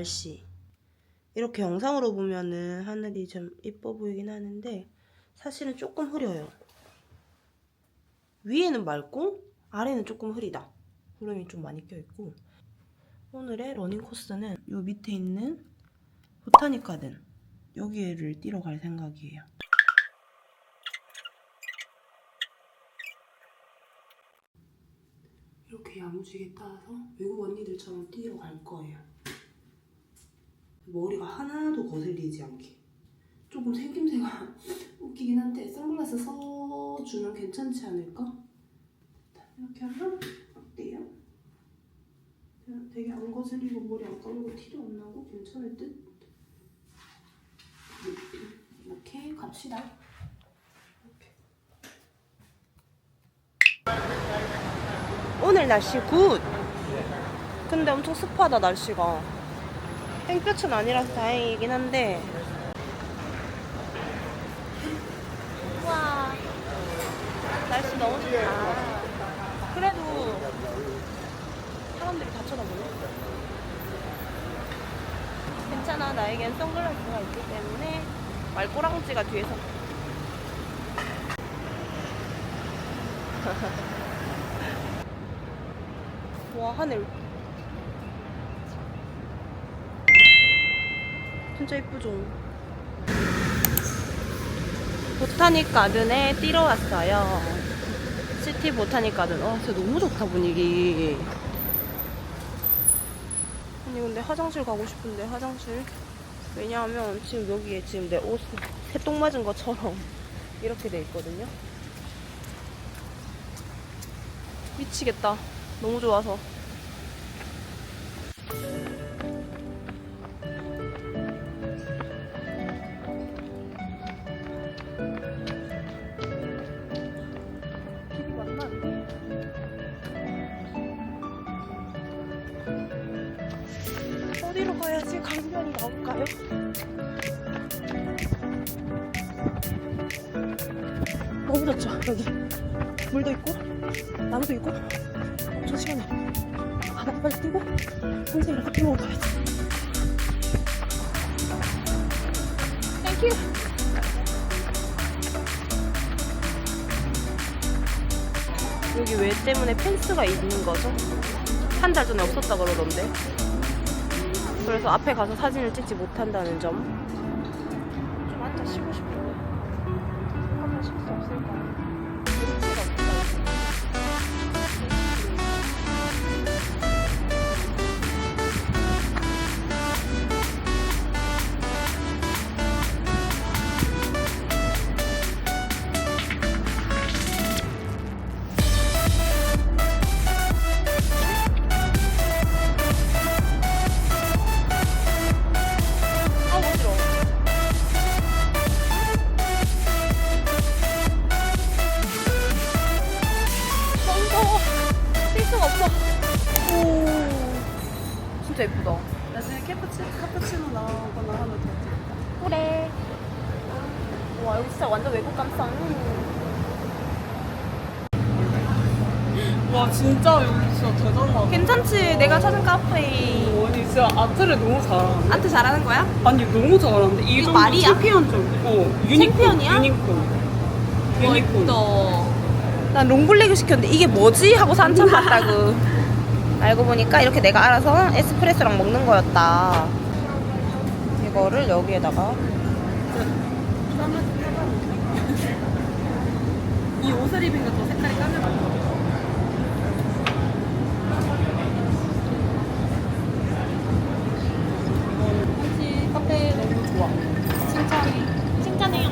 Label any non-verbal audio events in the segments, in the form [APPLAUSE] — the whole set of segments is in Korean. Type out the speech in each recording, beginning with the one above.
날씨. 이렇게 영상으로 보면은 하늘이 좀 이뻐 보이긴 하는데 사실은 조금 흐려요. 위에는 맑고 아래는 조금 흐리다. 구름이 좀 많이 껴있고 오늘의 러닝 코스는 요 밑에 있는 보타닉 가든 여기를 뛰러 갈 생각이에요. 이렇게 야무지게 따서 외국 언니들처럼 뛰러 갈 거예요. 머리가 하나도 거슬리지 않게. 조금 생김새가 [LAUGHS] 웃기긴 한데 선글라스 써주면 괜찮지 않을까? 이렇게 하면 어때요? 되게 안 거슬리고 머리 안 감고 티도 안 나고 괜찮을 듯? 이렇게 갑시다. 오늘 날씨 굿! 근데 엄청 습하다 날씨가 땡볕은 아니라서 다행이긴 한데. 와. 날씨 너무 좋다. 그래도 사람들이 다 쳐다보네. 괜찮아. 나에겐 선글라스가 있기 때문에 말꼬랑지가 뒤에서. [LAUGHS] 와 하늘 진짜 이쁘죠? 보타닉 가든에 뛰러 왔어요. 시티 보타닉 가든. 어 진짜 너무 좋다 분위기. 아니 근데 화장실 가고 싶은데 화장실. 왜냐하면 지금 여기에 지금 내 옷 새똥 맞은 것처럼 [LAUGHS] 이렇게 돼 있거든요. 미치겠다. 너무 좋아서 가야지. 강변이 나올까요? 너무 좋죠? 여기. 물도 있고 나무도 있고. 엄청 시원해 바다 빨리 뛰고. 선생이랑 커피 먹으러 가야지. 땡큐 여기 왜 때문에 펜스가 있는 거죠? 한 달 전에 없었다 그러던데 그래서 앞에 가서 사진을 찍지 못한다는 점. 좀 앉아 쉬고 싶어요. 한번 쉴수 없을까 캐푸치, 카푸치노 나오거나 하면 더 찍을까? 그래. 와, 여기 진짜 완전 외국 감성. 와 진짜 여기 진짜 대단하다 괜찮지? 내가 찾은 카페. 아니 진짜 아트를 너무 잘하는데 안트 잘하는 거야? 아니 너무 잘하는데 이 이거 정도 말이야? 챔피언 좀 어, 유니콘 챔피언이야? 유니콘 유니콘 난 롱블랙을 시켰는데 이게 뭐지? 하고서 한참 봤다고. [LAUGHS] 알고 보니까 이렇게 내가 알아서 에스프레소랑 먹는 거였다. 이거를 여기에다가 이 옷을 입으니까 더 색깔이 한치 카페 너무 좋아? 칭찬해 칭찬해요.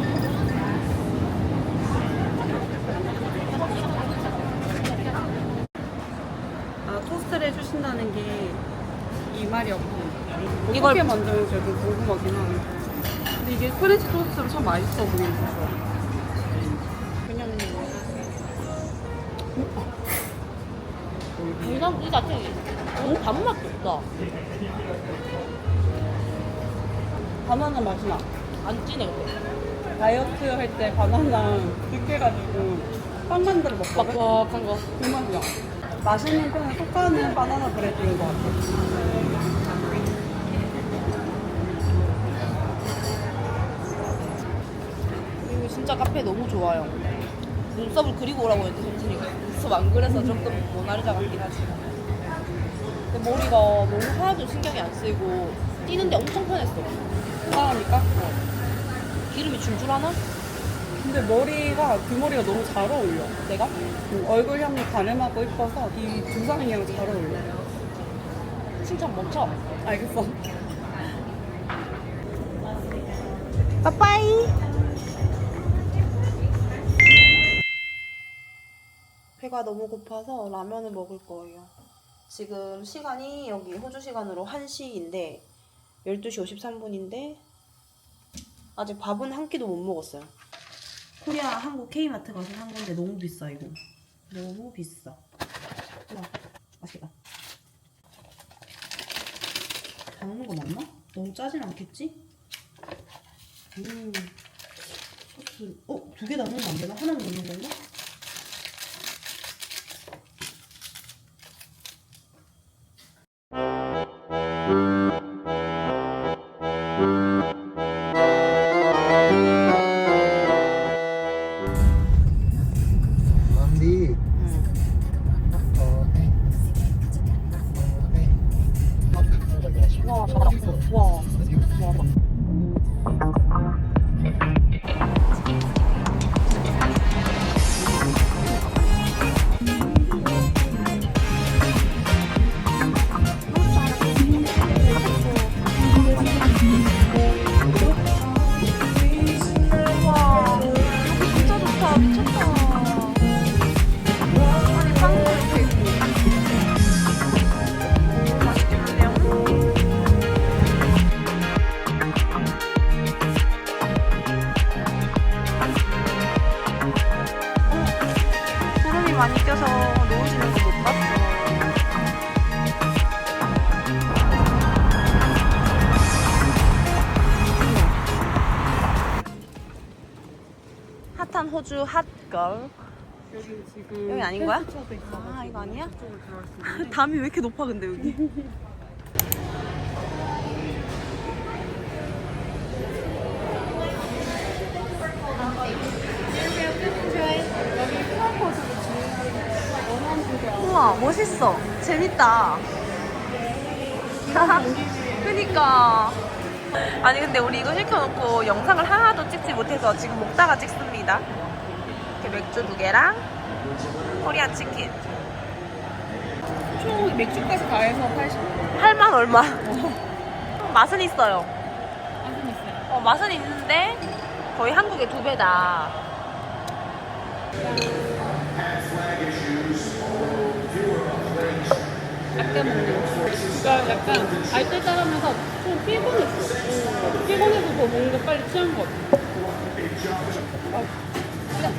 아 해주신다는 게 이 말이었고 어떻게 이걸- 만드는지 좀 궁금하긴 하는데 근데 이게 프렌치 토스트로 참 맛있어 보이는 거죠 그냥 이거 이 자체 너무 단맛 좋다. 바나나 맛이 나 안 진해 근데. 다이어트 할 때 바나나 으깨가지고 빵 만들어 먹거든 뻑뻑한 거. 그 맛이야 맛있는 편은 속가는 바나나 브레드인 것 같아요. 그리고 진짜 카페 너무 좋아요. 눈썹을 그리고 오라고 했는데 솔직히 눈썹 안 그래서 조금 모나리자 같긴 하지만 근데 머리가 너무 하나도 신경이 안 쓰이고 뛰는데 엄청 편했어. 편하니까? 어. 기름이 줄줄 하나? 근데 머리가 뒷머리가 너무 잘 어울려. 내가? 음, 얼굴형이 가늠하고 이뻐서 이 두상이랑 잘 어울려. 칭찬 멈춰. 알겠어. 빠빠이. 배가 너무 고파서 라면을 먹을 거예요. 지금 시간이 여기 호주 시간으로 1시인데 12시 53분인데 아직 밥은 한 끼도 못 먹었어요. 코리아 한국 K마트 가서 산 건데 너무 비싸 이거. 너무 비싸. 우와, 맛있겠다. 다 먹는 거 맞나? 너무 짜진 않겠지? 음. 소스. 어? 두 개 다 넣으면 안 되나? 하나만 넣는 건가? 많이 껴서 지는 거 못 봤어. 핫한 호주 핫걸. 여기 지금 여기 아닌 거야? 아, 이거 아니야? [LAUGHS] 담이 왜 이렇게 높아 근데 여기? 멋있어 재밌다 [LAUGHS] 그니까 아니 근데 우리 이거 시켜놓고 영상을 하나도 찍지 못해서 지금 먹다가 찍습니다 이렇게 맥주 두 개랑 코리안 치킨 총 맥주까지 다 해서 80. 8만 얼마. 맛은 있어요. 맛은 있어요. 어, 맛은 있는데 거의 한국의 두 배다. 아껴 먹는 거. 그러니까 약간 알뜰 따르면서 좀 피곤했어. 피곤해서 더 먹는 거 빨리 취한 것 같아. 아,